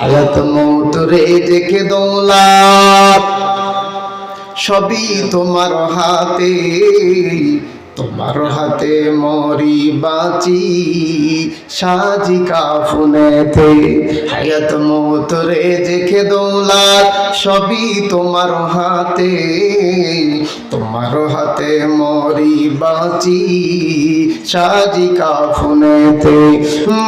হায়াত মৌত রে দেখে দৌলাত। সবই তোমার হাতে। তোমার হাতে মরি বাঁচি, সাজি কাফনেতে। হায়াত মৌত রে দেখে দৌলাত, সবই তোমার হাতে। তোমার হাতে মরি বাঁচি, সাজি কাফনেতে।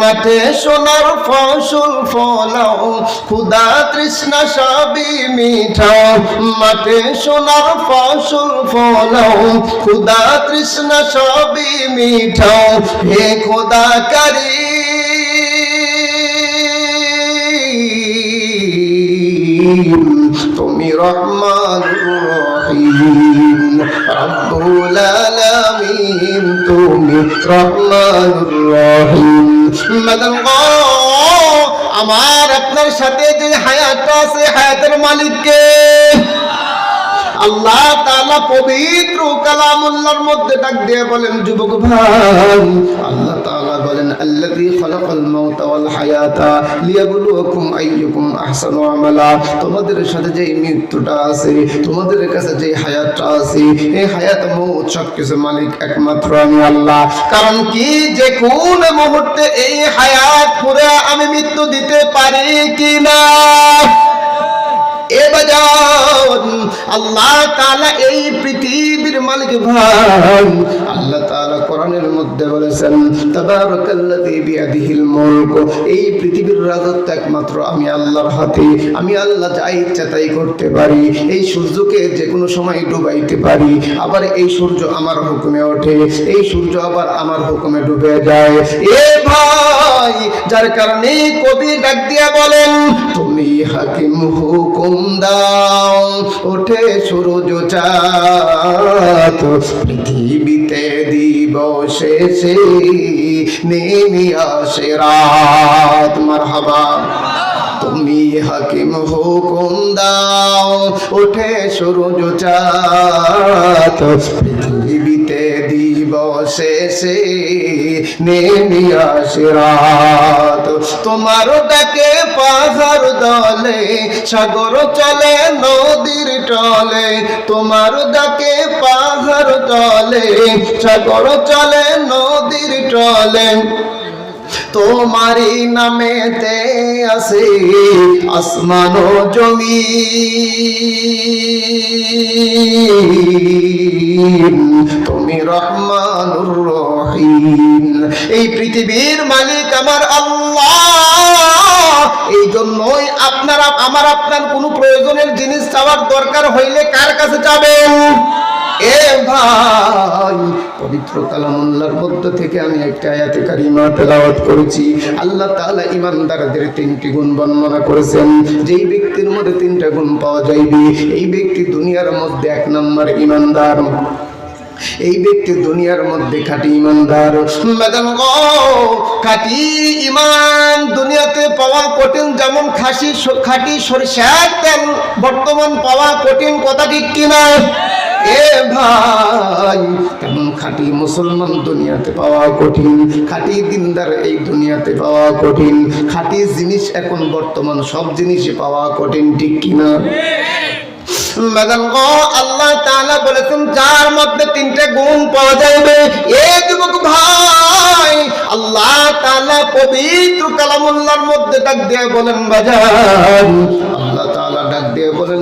মাঠে সোনার ফসল ফলাও, খুদা তৃষ্ণা সবই মিঠাও। মাঠে সোনার ফসল ফলাও, খুদা তৃষ্ণা সবই মিঠাও, হে খোদা কারি তুমি রহমান রহিম, রব্বুল আলামিন। তুমি রহমান রহিম। মাদান আমার আপনার সাথে যে হায়াতটা আছে, হায়াতের মালিককে আল্লাহ পবিত্র মধ্যে ডাক দিয়ে বলেন, যুবক ভাই। আল্লাহ বলেন মাউতা আইয়ুকুম তোমাদের সাথে যে মৃত্যুটা আছে, তোমাদের কাছে যে হায়াতটা আছে, এই হায়াত মৌত সবকিছু মালিক একমাত্র আমি আল্লাহ। কারণ কি? যে কোন মুহূর্তে এই হায়াত পুরো আমি মৃত্যু দিতে পারি কি না? একমাত্র আমি আল্লাহর হাতে। আমি আল্লাহ যা ইচ্ছা তাই করতে পারি। এই সূর্যকে যে কোনো সময় ডুবাইতে পারি। আবার এই সূর্য আমার হুকুমে ওঠে। এই সূর্য আবার আমার হুকুমে ডুবে যায়। এ ভাই যার কারণে কবি ডাক দিয়া বলেন, তুমি হাকিম হুকুম দাও, ওঠে চাঁদ, পৃথিবীতে দিবসে সে নেমে আসে রাত। মারহাবা, তুমি হাকিম হুকুম দাও, ওঠে সূরজ চাঁদ, পৃথিবীতে সে নেমে আসে রাত। তোমার ডাকে পাহাড় দলে, সাগর চলে, নদীর টলে। তোমার ডাকে পাহাড় দলে, সাগর চলে, নদীর টলে। তোমারি নামেতে আছে আসমান জমি। তুমি রহমানুর রহিম। এই পৃথিবীর মালিক আমার আল্লাহ। এই জন্যই আপনারা আমার আপনার কোনো প্রয়োজনের জিনিস চাওয়ার দরকার হইলে কার কাছে যাবেন? এ ভাই, পবিত্র কালামুল্লাহর মধ্য থেকে আমি একটা আয়াতে কারিমা তেলাওয়াত করেছি। আল্লাহ তাআলা ইমানদারদের তিনটি গুণ বর্ণনা করেছেন। যেই ব্যক্তির মধ্যে তিনটা গুণ পাওয়া যাইবে, এই ব্যক্তি দুনিয়ার মধ্যে এক নম্বর ইমানদার এই ব্যক্তি দুনিয়ার মধ্যে খাঁটি ইমানদার ম্যাডাম খাঁটি ইমান দুনিয়াতে পাওয়া কঠিন যেমন খাসি, খাঁটি সরিষার তেল, বর্তমান পাওয়া কঠিন কথা ঠিক কিনা? এ মুসলমান দুনিয়াতে পাওয়া কঠিন, খাঁটি দিনদার এই দুনিয়াতে পাওয়া কঠিন, খাঁটি জিনিস এখন বর্তমান সব জিনিসই পাওয়া কঠিন, ঠিক কিনা আল্লাহ বলেছেন, যার মধ্যে তিনটে গুণ পাওয়া যাবে এ যুবক ভাই, আল্লাহ তাআলা পবিত্র কালামুল্লাহর মধ্যে ডাক দিয়ে বলেন বাজার আল্লাহ তাআলা ডাক দিয়ে বলেন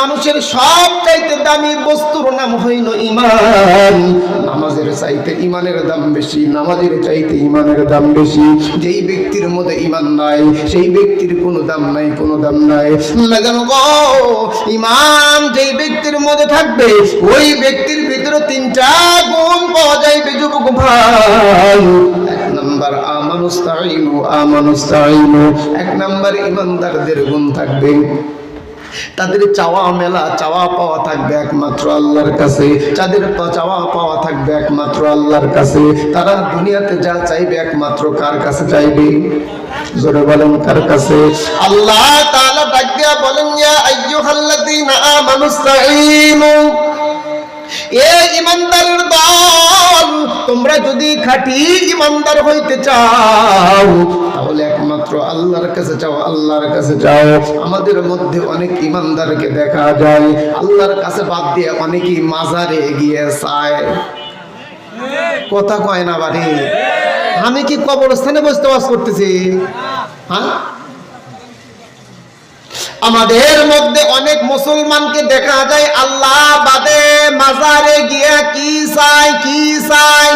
মানুষের সব চাইতে দামি বস্তুর নাম হইল ঈমান। নামাজের চাইতে ঈমানের দাম বেশি, নামাজের চাইতে ঈমানের দাম বেশি। যেই ব্যক্তির মধ্যে ঈমান নাই, সেই ব্যক্তির কোনো দাম নাই, কোনো দাম নাই। ঈমান যেই ব্যক্তির মধ্যে থাকবে, ওই ব্যক্তির ভিতরে তিনটা গুণ পাওয়া যাইবে যুবক ভাই। এক নাম্বার আমানুস্তাইনু আমানুস্তাইনু এক নাম্বার ইমানদারদের গুণ থাকবে। তাদের চাওয়া মেলা, চাওয়া পাওয়া থাকবে একমাত্র আল্লাহর কাছে। তাদের চাওয়া পাওয়া থাকবে একমাত্র আল্লাহর কাছে। তারা দুনিয়াতে যা চাইবে একমাত্র কার কাছে চাইবে? জোরে বলেন কার কাছে? আল্লাহ তাআলা বলেন, ইয়া আইয়ুহাল্লাযী আল্লাযীনা আমানু ইসতাঈনু এ ইমানদারের দল তোমরা যদি খাঁটি ইমানদার হইতে চাও, তাহলে একমাত্র আল্লাহর কাছে চাও, আল্লাহর কাছে চাও আমাদের মধ্যে অনেক ইমানদারকে দেখা যায়। আল্লাহর কাছে বাদ দিয়ে অনেকেই মাজারে গিয়ে চায়। কথা কয় না বাড়ি? আমি কি কবরস্থানে বসতে বাস করতেছি? হ্যাঁ? আমাদের মধ্যে অনেক মুসলমানকে দেখা যায়, আল্লাহ বাদে মাজারে গিয়ে কি চাই কি চাই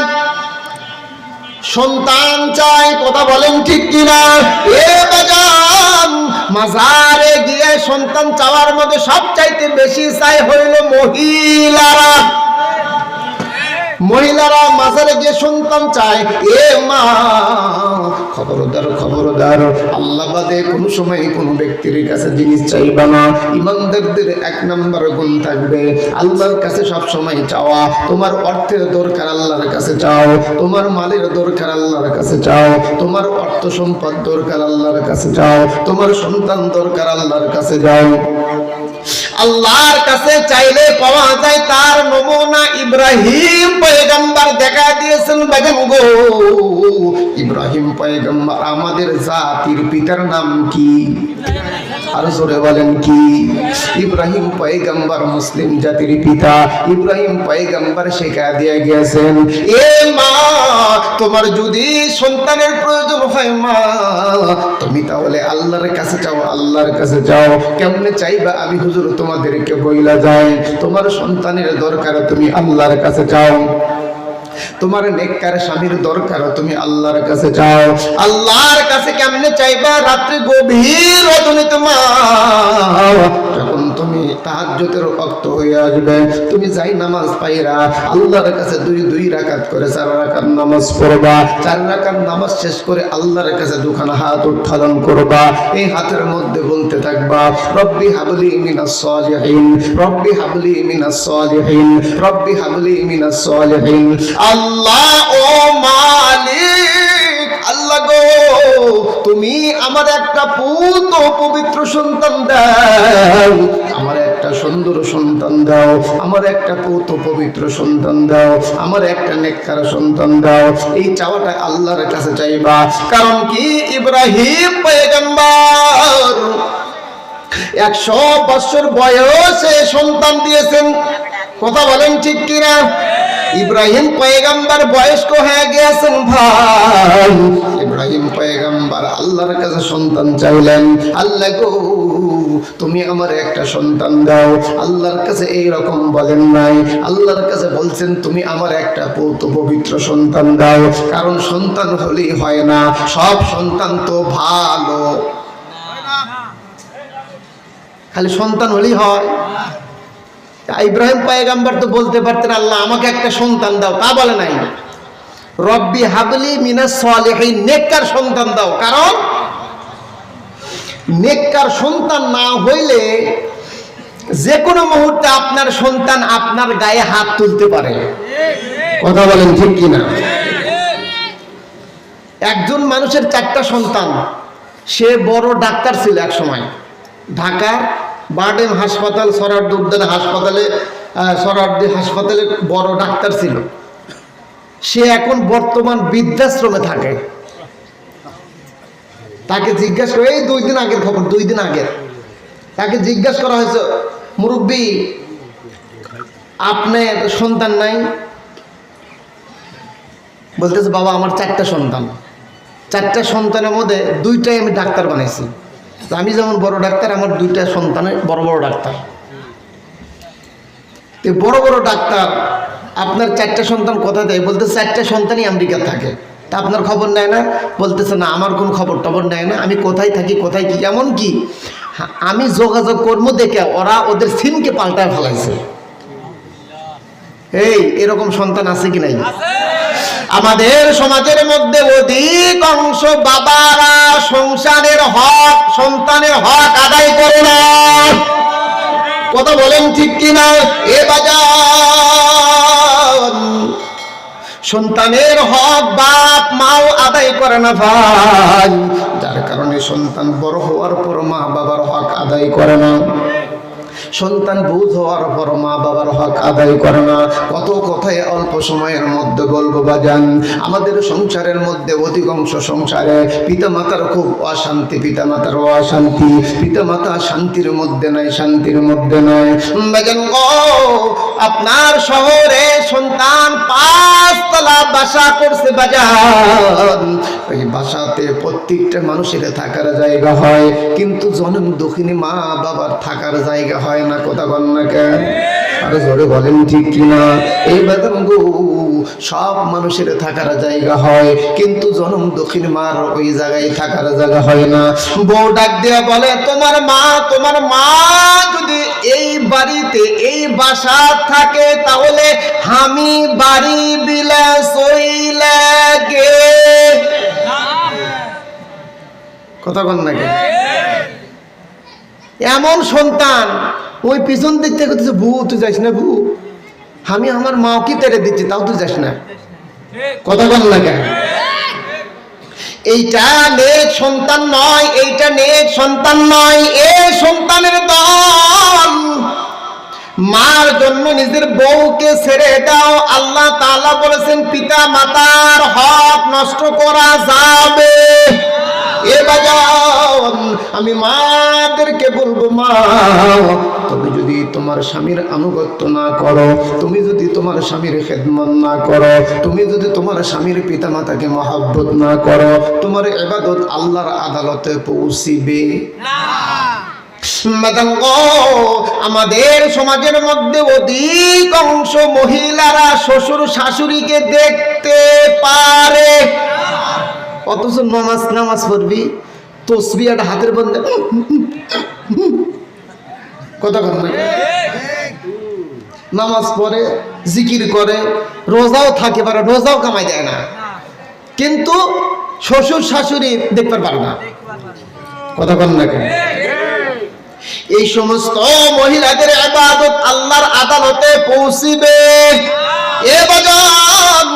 সন্তান চাই কথা বলেন ঠিক কিনা? এ বাজান, মাজারে গিয়ে সন্তান চাওয়ার মধ্যে সব চাইতে বেশি চাই হইল মহিলারা। মহিলারা মাজারে গিয়ে সন্তান চায়। এ মা, খবরদার খবরদার, আল্লাহ বাদে কোন সময় কোনো ব্যক্তির কাছে জিনিস চাইবা না। ইমানদারদের এক নম্বর গুণ থাকবে। আল্লাহর কাছে সব সময় চাওয়া, তোমার অর্থের দরকার আল্লাহর কাছে চাও, তোমার মালের দরকার আল্লাহর কাছে চাও, তোমার অর্থ সম্পদ দরকার আল্লাহর কাছে চাও, তোমার সন্তান দরকার আল্লাহর কাছে যাও আল্লাহর কাছে চাইলে পাওয়া যায় তার নমুনা ইব্রাহিম পয়গম্বর দেখা দিয়েছেন বেগম গো। ইব্রাহিম পয়গম্বর আমাদের জাতির পিতার নাম কি? জোরে বলেন কি? ইব্রাহিম পয়গম্বর মুসলিম জাতির পিতা। ইব্রাহিম পয়গম্বর শেখা দিয়ে গেছেন এ মা, তোমার যদি সন্তানের প্রয়োজন হয় মা, তুমি তাহলে আল্লাহর কাছে চাও আল্লাহর কাছে যাও। কেমনে চাইবা আমি হুজুর তোমাদেরকে বইলা যায়, তোমার সন্তানের দরকার তুমি আল্লাহর কাছে যাও তোমার নেককার স্বামীর দরকার তুমি আল্লাহর কাছে যাও আল্লাহর কাছে কেমনে চাইবা? রাত্রে গভীর তুমি তোমার। তুমি রক্ত হয়ে আসবে। তুমি যাই নামাজ পাইরা আল্লাহর কাছে দুই দুই রাকাত করে চার রাকাত নামাজ পড়বা। চার রাকাত নামাজ শেষ করে আল্লাহর কাছে দুখানা হাত উত্থাদন করবা। এই হাতের মধ্যে বলতে থাকবা, রব্বি হাবলি মিনাস সালিহিন, রব্বি হাবলি মিনাস সালিহিন, রব্বি হাবলি মিনাস সালিহিন। আল্লাহ, ও মালিক, আল্লাহ গো, তুমি আমার একটা পুত পবিত্র সন্তান দাও। আমার একটা সুন্দর সন্তান দাও। আমার একটা পুত পবিত্র সন্তান দাও। আমার একটা নেককার সন্তান দাও। এই চাওয়াটা আল্লাহর কাছে চাইবা। কারণ কি? ইব্রাহিম পয়গম্বর একশো বছর বয়সে সন্তান দিয়েছেন। কথা বলেন ঠিক কিনা? ইব্রাহিম পয়গাম্বার বয়স্ক হয়ে গিয়েছেন ভাই। ইব্রাহিম পয়গাম্বার আল্লাহর কাছে সন্তান চাইলেন। আল্লাহ গো তুমি আমার একটা সন্তান দাও। আল্লাহর কাছে এই রকম বলেন নাই। আল্লাহর কাছে বলছেন, তুমি আমার একটা পৌত পবিত্র সন্তান দাও। কারণ সন্তান হলেই হয় না, সব সন্তান তো ভালো। খালি সন্তান হলেই হয়। ইব্রাহিম পায়গাম্বার তো বলতে পারতেন, আল্লাহ, আমাকে একটা সন্তান দাও। তা বলে নাই। রব্বি হাবলি মিনাস সলিহিন, নেককার সন্তান দাও। কারণ নেককার সন্তান না হইলে যে কোনো মুহূর্তে আপনার সন্তান আপনার গায়ে হাত তুলতে পারে। কথা বলেন ঠিক কিনা? একজন মানুষের চারটা সন্তান, সে বড় ডাক্তার ছিল এক সময়। ঢাকার বারডেম হাসপাতাল সরারদি উদ্যান হাসপাতালে সরারদি হাসপাতালে বড় ডাক্তার ছিল। সে এখন বর্তমান বৃদ্ধাশ্রমে থাকে। তাকে জিজ্ঞাসা করে, এই দুই দিন আগের খবর, দুই দিন আগের। তাকে জিজ্ঞাসা করা হয়েছে, মুরব্বী আপনার সন্তান নাই? বলতেছে, বাবা, আমার চারটা সন্তান। চারটা সন্তানের মধ্যে দুইটাই আমি ডাক্তার বানাইছি। আমি যেমন বড় ডাক্তার, আমার দুইটা সন্তানের বড় বড় ডাক্তার। বড় বড় ডাক্তার, আপনার চারটা সন্তান কোথায় দেয় বলতে চারটা সন্তানই আমেরিকা থাকে। তা আপনার খবর নেয় না? বলতেছে, না, আমার কোনো খবর টবর নেয় না। আমি কোথায় থাকি, কোথায় কি, এমন কি? আমি যোগাযোগ করব দেখে ওরা ওদের সিমকে পাল্টায় ফেলাইছে। এই, এরকম সন্তান আছে কি নাই? আমাদের সমাজের মধ্যে অধিক অংশ বাবারা সংসারের হক, সন্তানের হক আদায় করে না। কথা বলেন ঠিক কিনা? এ বাজার সন্তানের হক বাপ, মাও আদায় করে না ভাই। যার কারণে সন্তান বড় হওয়ার পর মা বাবার হক আদায় করে না। সন্তান বুঝ হওয়ার পর মা বাবার হক আদায় করে না। কত কথায় অল্প সময়ের মধ্যে বলব, বাজান। আমাদের সংসারের মধ্যে অধিকাংশ সংসারে পিতা মাতার খুব অশান্তি পিতা মাতার অশান্তি। পিতা মাতা শান্তির মধ্যে নাই শান্তির মধ্যে নয়। আপনার শহরে সন্তান পাঁচতলা বাসা করছে, বাজান। ওই বাসাতে প্রত্যেকটা মানুষের থাকার জায়গা হয়, কিন্তু জনম দক্ষিণী মা বাবার থাকার জায়গা হয়। না কথা বল না কেন? আরে জোরে বলেন ঠিক কিনা? এই বেদন সব মানুষের থাকার জায়গা হয় কিন্তু জনম দক্ষিণ মার ওই জায়গায় থাকার জায়গা হয় না। বউ ডাক দেয়া বলে তোমার মা তোমার মা যদি এই বাড়িতে এই বাসা থাকে তাহলে আমি বাড়ি বিলা সইলা গে কথা কন? নাকি এমন সন্তান ওই পিছন দিক থেকে বলতেছে, বউ তুই যাস না বউ? আমি আমার মাকে তেড়ে দিচ্ছি তাও তুই যাস না। কথা বল না কেন? এইটা নেক সন্তান নয় এইটা নেক সন্তান নয় এ সন্তানের দল মার জন্য নিজের বউকে ছেড়ে দাও আল্লাহ তাআলা বলেছেন পিতা মাতার হক নষ্ট করা যাবে। এ বাজান আমি মাদেরকে বলব, মা, তুমি যদি তোমার স্বামীর আনুগত্য না করো, তুমি যদি তোমার স্বামীর খেদমত না করো, তুমি যদি তোমার স্বামীর পিতা মাতাকে মহাব্বত না করো, তোমার এবাদত আল্লাহর আদালতে পৌঁছিবে। আমাদের সমাজের মধ্যে অধিকাংশ মহিলারা শ্বশুর শাশুড়িকে দেখতে পারে। অথচ নামাজ নামাজ পড়বি, তসবি একটা হাতের বন্ধে কথা না। নামাজ পড়ে, জিকির করে, রোজাও থাকে পারে রোজাও কামাই দেয় না। কিন্তু শ্বশুর, শাশুড়ি দেখতে পারে না। কথা কর না এই সমস্ত মহিলাদের আবাদত আল্লাহর আদালতে পৌঁছিবে। এ বাজান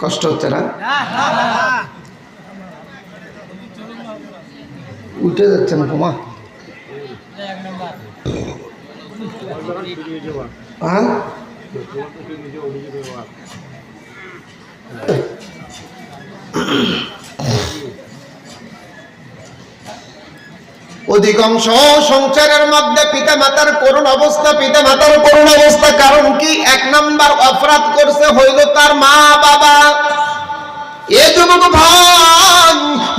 কষ্ট হচ্ছে না? উঠে যাচ্ছে না তোমা হ্যাঁ? অধিকাংশ সংসারের মধ্যে পিতা মাতার করুণ অবস্থা পিতা মাতার করুণ অবস্থা নাম্বার অপরাধ করছে হইল তার মা বাবা। ভাই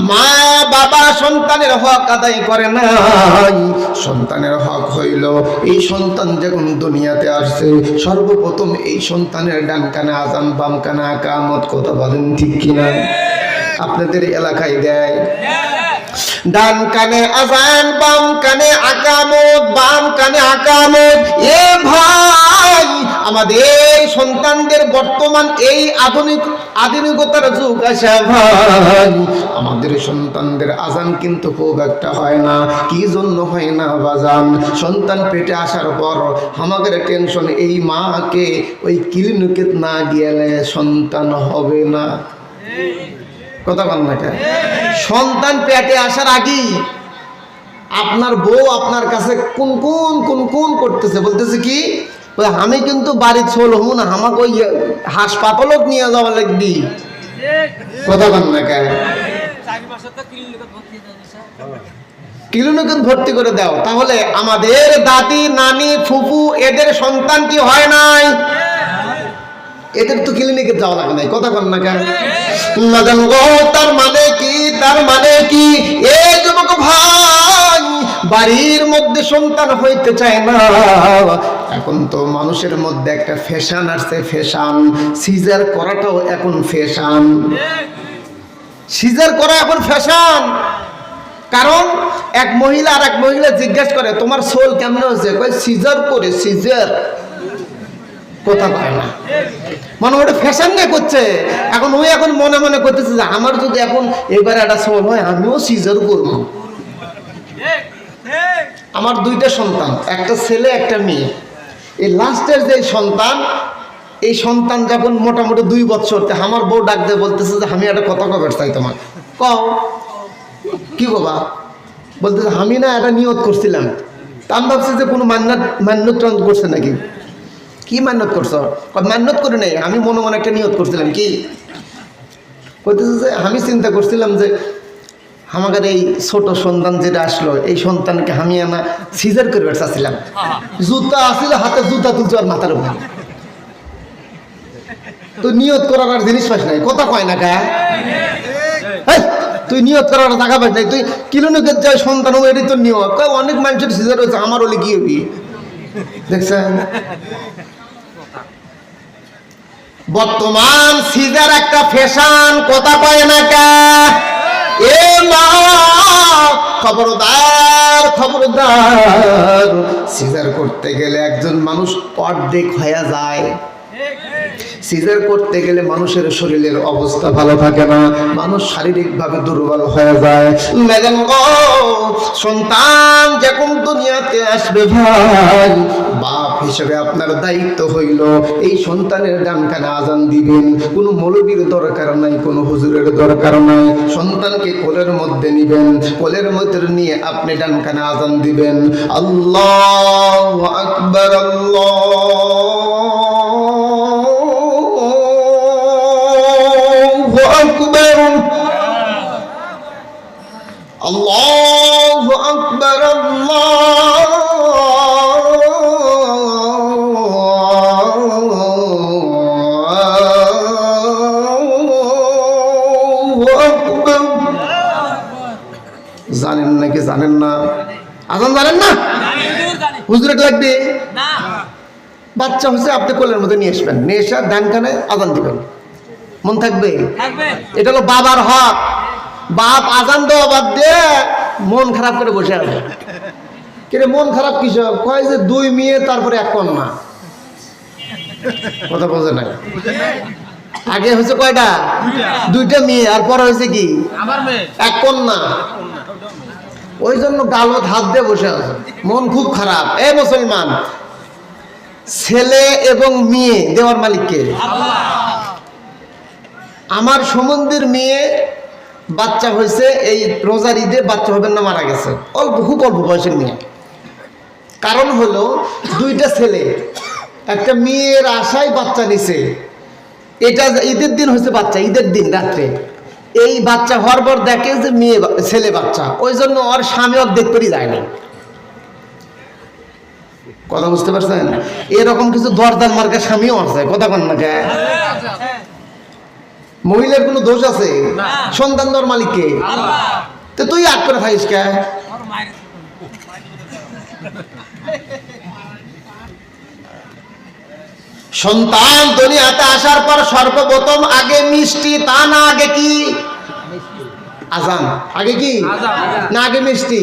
মা বাবা সন্তানের হক আদায় করে নাই। সন্তানের হক হইল, এই সন্তান যখন দুনিয়াতে আসছে, সর্বপ্রথম এই সন্তানের ডান কানে আজান বাম কানে কথা বলেন ঠিক কিনা? আপনাদের এলাকায় দেয়? ডান কানে আজান, বাম কানে আকামত, বাম কানে আকামত। এ ভাই, আমাদের সন্তানদের বর্তমান এই আধুনিক আধুনিকতার যুগ আসা ভাই। আমাদের সন্তানদের আজান কিন্তু খুব একটা হয় না। কি জন্য হয় না বাজান? সন্তান পেটে আসার পর আমাদের টেনশন, এই মাকে ওই ক্লিনিকে না গেলে সন্তান হবে না। কথা বল না? সন্তান পেটে আসার আগেই আপনার বউ আপনার কাছে কোন কোন কোন কোন করতেছে বলতেছে কি? বলে, আমি কিন্তু বাড়ি ছোল হব না আমাকে ওই হাসপাতালত নিয়ে যাওয়া লাগবি। কথা বল না কেন? ভর্তি করে দাও। তাহলে আমাদের দাদি নানি ফুফু এদের সন্তান কি হয় নাই? এদের তো ক্লিনিকে যাওয়া লাগে নাই কথা বল না কেন? গো, তার মানে কি তার মানে কি? এ যুবক ভাই বাড়ির মধ্যে সন্তান হইতে চায় না। এখন তো মানুষের মধ্যে একটা ফ্যাশন আসছে ফ্যাশন সিজার করাটাও এখন ফ্যাশন সিজার করা এখন ফ্যাশন কারণ এক মহিলা আর এক মহিলা জিজ্ঞেস করে তোমার সোল কেমন হয়েছে? সিজার করে সিজার। কথা পায় না। মানে ওটা ফ্যাশন নিয়ে করছে। এখন ওই এখন মনে মনে করতেছে যে আমার যদি এখন এবার একটা সোল হয়, আমিও সিজার করব। আমার দুইটা সন্তান, একটা ছেলে, একটা মেয়ে। এই লাস্টের যে সন্তান, এই সন্তান যখন মোটামুটি দুই বছর আমার বউ ডাক দিয়ে বলতেছে যে, আমি একটা কথা কবে চাই তোমার কও। কি বাবা বলতেছে, আমি না একটা নিয়ত করছিলাম। তা আমি ভাবছি যে কোনো মান্নাত মান্যত করছে নাকি? কি মান্যত করছ? মান্যত করে নেই আমি মনে মনে একটা নিয়ত করছিলাম কি? কইতেছে যে আমি চিন্তা করছিলাম যে আমাদের এই ছোট সন্তান যেটা আসলো এই সন্তানকে আমি আনা সিজার করে চাচ্ছিলাম জুতা আসলে হাতে জুতা তুলছো আর মাথার উপরে। তুই নিয়ত করার আর জিনিস পাস নাই কথা কয় না হেই, তুই নিয়ত করার টাকা পাস নাই তুই কিলোমিটার যায় সন্তান ও এটাই তোর নিয়ত। অনেক মানুষের সিজার হয়েছে আমার হলে কি হবি? দেখছেন? বর্তমান সিজার একটা ফ্যাশন, কথা কয় না কা? খবরদার খবরদার। সিজার করতে গেলে একজন মানুষ অর্ধেক হয়ে যায়। সিজার করতে গেলে মানুষের শরীরের অবস্থা ভালো থাকে না। মানুষ শারীরিকভাবে দুর্বল হয়ে যায়। ম্যাডাম সন্তান যখন দুনিয়াতে আসবে ভাই। বাপ হিসেবে আপনার দায়িত্ব হইল এই সন্তানের ডান কানে আজান দিবেন। কোনো মৌলবীর দরকার নাই, কোনো হুজুরের দরকার নাই। সন্তানকে কোলের মধ্যে নিবেন। কোলের মধ্যে নিয়ে আপনি ডান কানে আজান দিবেন। আল্লাহ আকবর, আল্লাহ হুজুরে লাগবে? বাচ্চা হচ্ছে আপনি কোলের মধ্যে নিয়ে আসবেন। নিয়ে এসে কানে আজান দিবেন। মন থাকবে? এটা হলো বাবার হক। বাপ আজান দেওয়া বাদ দিয়ে মন খারাপ করে বসে আছে। কিরে মন খারাপ কিসব? কয় যে দুই মেয়ে তারপরে এক কন্যা। কথা বোঝে না আগে হয়েছে কয়টা? দুইটা। মেয়ে আর পরে হয়েছে কি? এক কন্যা। ওই জন্য গালত হাত দিয়ে বসে আছে। মন খুব খারাপ। এ মুসলমান, ছেলে এবং মেয়ে দেওয়ার মালিককে? আমার সম্বন্ধের মেয়ে বাচ্চা হয়েছে, এই রোজার ঈদে বাচ্চা হবেন না, মারা গেছে। অল্প, খুব অল্প বয়সের মেয়ে। কারণ হলো, দুইটা ছেলে, একটা মেয়ের আশায় বাচ্চা নিছে। এটা ঈদের দিন হয়েছে বাচ্চা, ঈদের দিন, রাত্রে। এই বাচ্চা হওয়ার পর দেখে যে মেয়ে ছেলে বাচ্চা। ওই জন্য ওর স্বামী অর্ধেক করেই যায় না। কথা বুঝতে পারছেন? এরকম কিছু দরদার মার্কা স্বামীও আছে কথা কন না? মহিলার কোনো দোষ আছে? সন্তান দর মালিককে। তো তুই আট করে থাকিস কে? সন্তান দুনিয়াতে আসার পর সর্বপ্রথম আগে মিষ্টি, তা না আগে কি? আজান। আগে কি? না আগে মিষ্টি।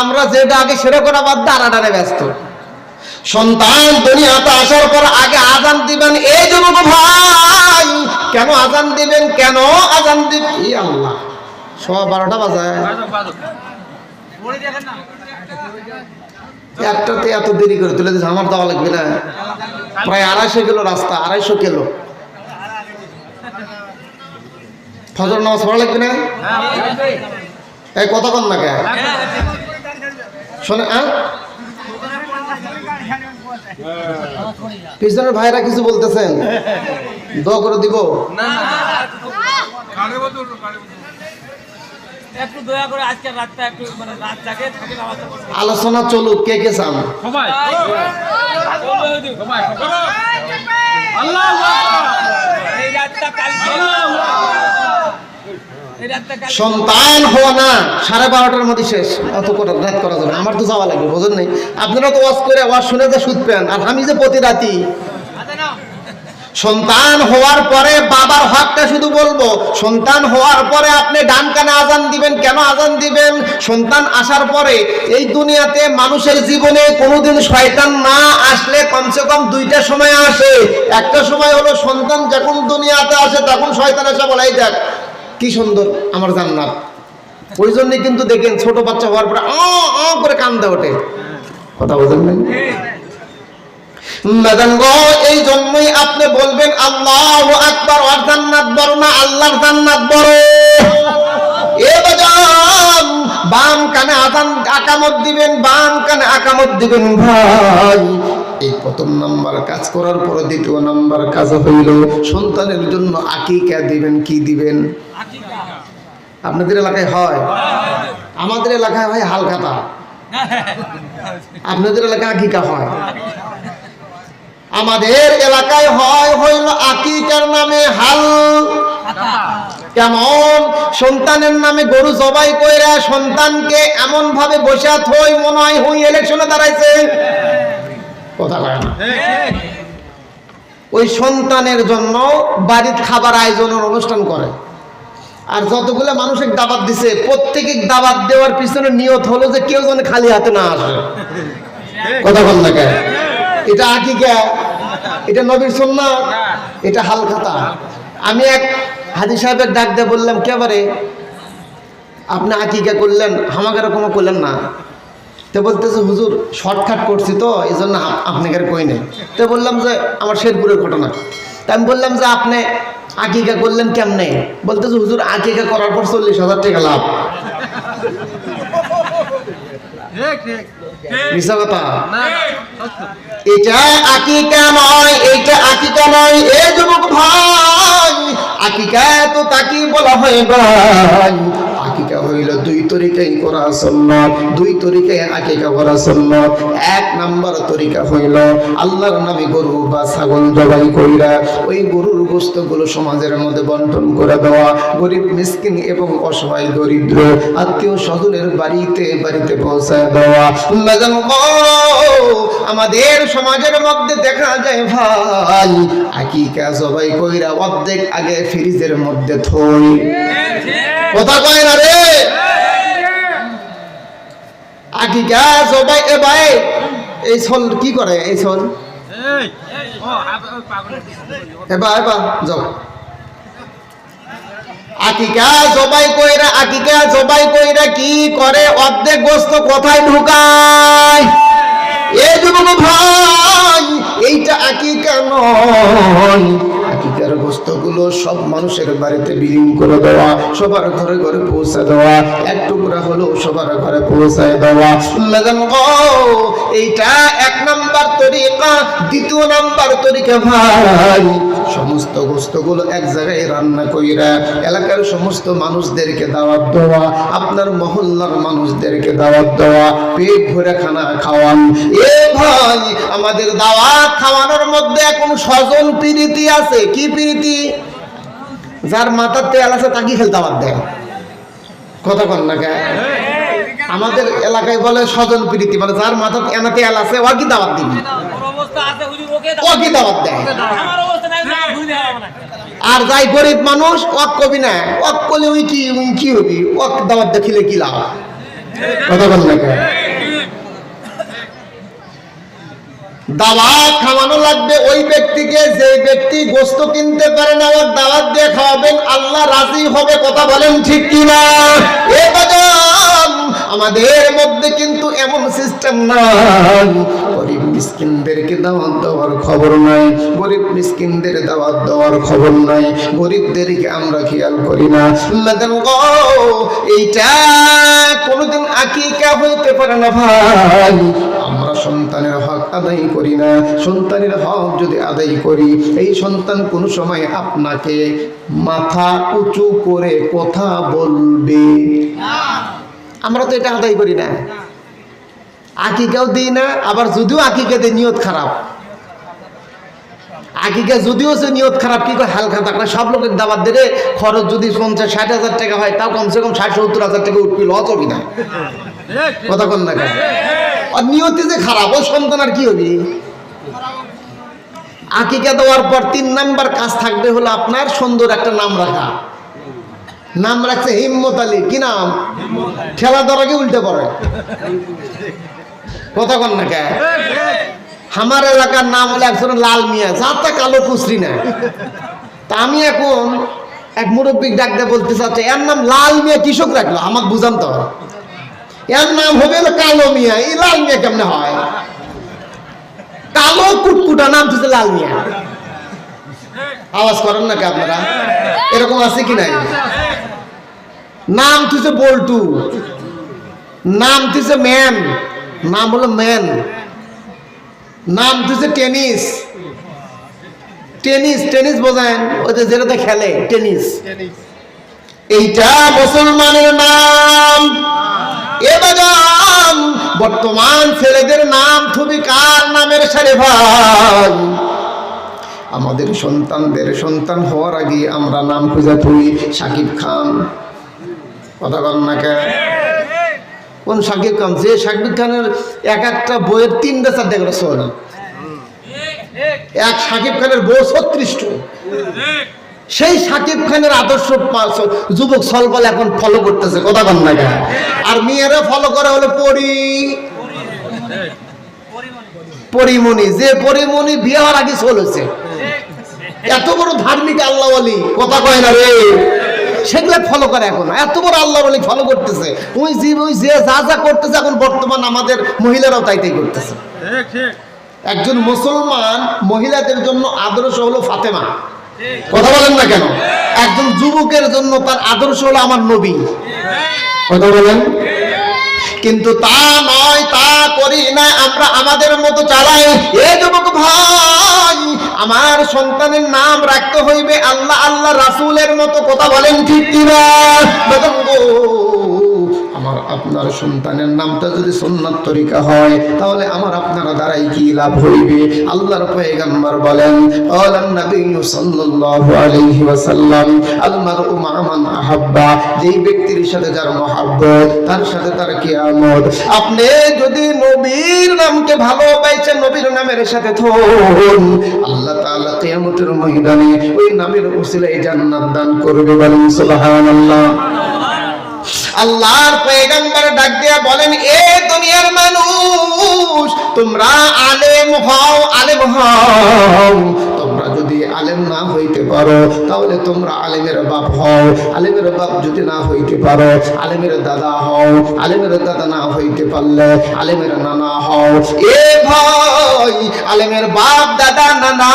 আমরা যেটা আগে সেটা করা বাদ ব্যস্ত। সন্তান দুনিয়াতে আসার পর আগে আজান দিবেন এই যুবক ভাই, কেন আজান দিবেন? কেন আজান দিবেন? আল্লাহ। সব বারোটা বাজায় একটাতে এত দেরি করে তুলে দিচ্ছে আমার দেওয়া লাগবে না। প্রায় আড়াইশো কিলো রাস্তা আড়াইশো কিলো। ফজর নামাজ পড়া লাগবে না? এই কথা কন না কে? শোনে হ্যাঁ পিছনের ভাইরা কিছু বলতেছেন? দোয়া করে দিব? একটু দয়া করে আজকে রাতটা একটু মানে রাত জাগে থাকে আলোচনা চলুক কে কে চান সবাই। সবাই। আল্লাহ এই রাতটা কালকে এই রাতটা কালকে সন্তান হওয়া না সাড়ে বারোটার মধ্যে শেষ। অত করে রাত করা যাবে আমার তো যাওয়া লাগবে বোঝেন নাই। আপনারা তো ওয়াজ করে ওয়াজ শুনে যে সুদ পেন আর আমি যে প্রতি রাতি সন্তান হওয়ার পরে বাবার হকটা শুধু বলব। সন্তান হওয়ার পরে আপনি ডান কানে আজান দিবেন, কেন আজান দিবেন? সন্তান আসার পরে এই দুনিয়াতে মানুষের জীবনে কোনোদিন শয়তান না আসলে কমসে কম দুইটা সময় আসে। একটা সময় হলো সন্তান যখন দুনিয়াতে আসে, তখন শয়তান এসে বলাই "এই দেখ, কি সুন্দর আমার জান্নাত। ওই জন্যই কিন্তু দেখেন ছোট বাচ্চা হওয়ার পরে আ করে কান্দে ওঠে। কথা বলছেন মেদান গো এই জন্যই আপনি বলবেন, আল্লাহ আকবার ওর জান্নাত বড় না, আল্লাহর জান্নাত বড়? এ বাজান, বাম কানে আদান আকামত দিবেন, বাম কানে আকামত দিবেন ভাই। এই প্রথম নাম্বার কাজ করার পরে দ্বিতীয় নাম্বার কাজ হইল, সন্তানের জন্য আকিকা দিবেন, কি দিবেন? আপনাদের এলাকায় হয়? আমাদের এলাকায় হয় হালখাতা। আপনাদের এলাকায় আকিকা হয়? আমাদের এলাকায় হয় হইল আকিকার নামে হাল। কেমন? সন্তানের নামে গরু জবাই কইরা সন্তানকে এমন ভাবে বসা থই মনে হয় হুই ইলেকশনে দাঁড়াইছে। কথা কয় না। ওই সন্তানের জন্য বাড়ির খাবার আয়োজনের অনুষ্ঠান করে। আর যতগুলো মানুষের দাবাত দিছে প্রত্যেকে দাবাত দেওয়ার পিছনে নিয়ত হলো যে কেউ যেন খালি হাতে না আসে। কথা বল না এটা আকিকা এটা নবীর সন্না এটা হালখাতা। আমি এক হাজি সাহেবের ডাক দিয়ে বললাম কেবারে আপনি আকিকা করলেন আমাকে এরকম করলেন না। তো বলতেছে হুজুর শর্টকাট করছি তো এই জন্য আপনাকে আর কই নাই। তো বললাম যে আমার শেরপুরের ঘটনা। তা আমি বললাম যে আপনি আকিকা করলেন কেমনে? বলতেছে হুজুর আকিকা করার পর চল্লিশ হাজার টাকা লাভ। মিশা কথা এটা আকিকা নয় এটা আকিকা নয় এ যুবক ভাই আকিকা তো তাকে বলা হয় ভাই? আকিকা হইল দুই তরিকাই করা সুন্নাত দুই তরিকায় আকিকা করা সুন্নাত এক নাম্বার তরিকা হইল আল্লাহর নামে গরু বা ছাগল জবাই কইরা ওই গরুর গোস্তগুলো সমাজের মধ্যে বন্টন করে দেওয়া গরিব মিসকিন এবং অসহায় দরিদ্র আত্মীয় স্বজনের বাড়িতে বাড়িতে পৌঁছায় দেওয়া। আমাদের সমাজের মধ্যে দেখা যায় ভাই আকিকা জবাই কইরা অর্ধেক আগে ফ্রিজের মধ্যে থই। কথা কয় না রে? আকিকা জবাই এ ভাই এই ছল কি করে এই ছল এবার এবার যাও আকিকা জবাই। কইরা আকিকা জবাই কইরা কি করে? অর্ধেক গোস্ত কোথায় ঢুকায়? এ যুবক ভাই এইটা আকিকা নয়। গোস্তগুলো সব মানুষের বাড়িতে বিলীন করে দেওয়া, সবার ঘরে ঘরে পৌঁছে দেওয়া, এক টুকরা হলো সবার ঘরে পৌঁছায় দেওয়া। এইটা এক নাম্বার তরিকা, দ্বিতীয় নাম্বার তরিকা ভাই। সমস্ত গোস্তগুলো এক জায়গায় রান্না কইরা, এলাকার সমস্ত মানুষদেরকে দাওয়াত দেওয়া, আপনার মহল্লার মানুষদেরকে দাওয়াত দেওয়া, পেট ভরে খানা খাওয়ান। এ ভাই, আমাদের দাওয়াত খাওয়ানোর মধ্যে এখন স্বজন প্রীতি আছে, কি প্রীতি? যার মাথার তেল আছে তাকে খেলতে দাওয়াত দেয়। কথা কন না? আমাদের এলাকায় বলে স্বজন প্রীতি মানে যার মাথার এনা তেল আছে ও কি দাওয়াত দিবি। ওকে দাওয়াত দেয়। আর যাই গরিব মানুষ অক কবি না। অক করলে ওই কি কি হবি? অক দাওয়াত দেখিলে কি লাভ? কথা বল না কেন? দাওয়াত খাওয়ানো লাগবে। ওই ব্যক্তিকে যে ব্যক্তি গোস্ত কিনতে পারে না, ওর দাওয়াত দিয়ে খাওয়াবেন। আল্লাহ রাজি হবে, কথা বলেন ঠিক কিনা? এ বাজান, আমাদের মধ্যে কিন্তু এমন সিস্টেম নাই। গরিব মিসকিনদেরকে দাওয়াত দেওয়ার খবর নাই। গরিব মিসকিনদের দাওয়াত দেওয়ার খবর নাই। গরিবদেরকে আমরা খেয়াল করি না। এইটা কোনোদিন আকিকা হইতে পারে না ভাই। আমরা সন্তানের হক আদায় করি না। সন্তানের হক যদি আদায় করি, এই সন্তান কোনো সময় আপনাকে মাথা উঁচু করে কথা বলবে। আমরা তো এটা আদায় করি না। আকিকাও দিই না, আবার যদিও আকিকা দিই নিয়ত খারাপ। আকিকা যদিও সে নিয়ত খারাপ, কি করে হালকা থাকলে সব লোকের দাবার দিলে খরচ যদি পঞ্চাশ, ষাট হাজার টাকা হয়, তাও কমসে কম ষাট, সত্তর হাজার টাকা উঠবি, লস কথা কন আর নিয়তি যে খারাপ সন্তান আর কি হবি? আকিকা দেওয়ার পর তিন নাম্বার কাজ থাকবে হলো আপনার সুন্দর একটা নাম রাখা। নাম রাখছে হিম্মত আলী। কি নাম? ঠেলা ধরাকে উল্টে পড়ে। কথা না কে আমার এলাকার নাম হলো একজন লাল মিয়া, যাতে কালো কুসরি না। তা আমি এখন এক মুরব্বিক ডাক দিয়ে বলতে চাচ্ছি, এর নাম লাল মিয়া কৃষক রাখল, আমাকে বুঝান তো। এর নাম হবে কালো মিয়া। এই লাল মিয়া কেমনে হয়? কালো কুটকুটা নাম তুই লাল মিয়া। আওয়াজ করেন নাকি আপনারা? এরকম আছে কি নাই? নাম তুই বল্টু। নাম দিছে ম্যান। নাম হলো ম্যান। নাম দিছে টেনিস। টেনিস টেনিস বোঝেন ওই যে যেটাতে খেলে, টেনিস। এইটা মুসলমানের নাম। এ বাগান, বর্তমান ছেলেদের নাম তুমি কার নামের সারে ভাই? আমাদের সন্তানদের সন্তান হওয়ার আগে আমরা নাম খুঁজে তুই সাকিব খান। কথা বল না কে? কোন সাকিব খান? যে সাকিব খানের এক একটা বইয়ের তিনটা চারটে করে শোন এক সাকিব খানের বউ ছত্রিশটা। সেই সাকিব খানের আদর্শ যুবক সলবল এখন ফলো করতেছে কথা বল না আর মেয়েরা ফলো করে হলো পরি পরিমণি। যে পরিমণি বিয়ে হওয়ার আগে চলেছে এত বড় ধার্মিক আল্লাহ আলী কথা কয় না রে। সেগুলো ফলো করে এখন। এত বড় আল্লাহ আলী ফলো করতেছে। ওই যে ওই যে যা যা করতেছে এখন বর্তমান আমাদের মহিলারাও তাই তাই করতেছে। একজন মুসলমান মহিলাদের জন্য আদর্শ হলো ফাতেমা। কথা বলেন না কেন? একজন যুবকের জন্য তার আদর্শ হলো আমার নবী। কথা বলেন? কিন্তু তা নয়, তা করি না আমরা আমাদের মতো চালাই। এ যুবক ভাই, আমার সন্তানের নাম রাখতে হইবে আল্লাহ আল্লাহ রাসুলের মতো। কথা বলেন ঠিক কিনা? আপনার সন্তানের নামটা যদি সুন্নাত তরিকা হয়, তাহলে আমার আপনারা দ্বারাই কি লাভ হইবে? আল্লাহর পয়গম্বর বলেন আলান নবী সাল্লাল্লাহু আলাইহি ওয়াসাল্লাম আল মারউ মা আহাব্বা। যেই ব্যক্তির সাথে যার মহাব্বত, তার সাথে তার কিয়ামত। আপনি যদি নবীর নামকে ভালোবাসেন, নবীর নামের সাথে থন, আল্লাহ তাআলা কিয়ামতের ময়দানে ওই নামের উসিলায় জান্নাত দান করবে বলেন, সুবহানাল্লাহ। আল্লাহর পয়গম্বর ডাক দিয়া বলেন, এ দুনিয়ার মানুষ, তোমরা আলেম হও আলেম হও। যদি আলেম না হইতে পারো, তাহলে তোমরা আলেমের বাপ হও। আলেমের বাপ যদি না হইতে পারো, আলেমের দাদা হও। আলেমের দাদা না হইতে পারলে আলেমের নানা হও। এ ভাই, আলেমের বাপ, দাদা, নানা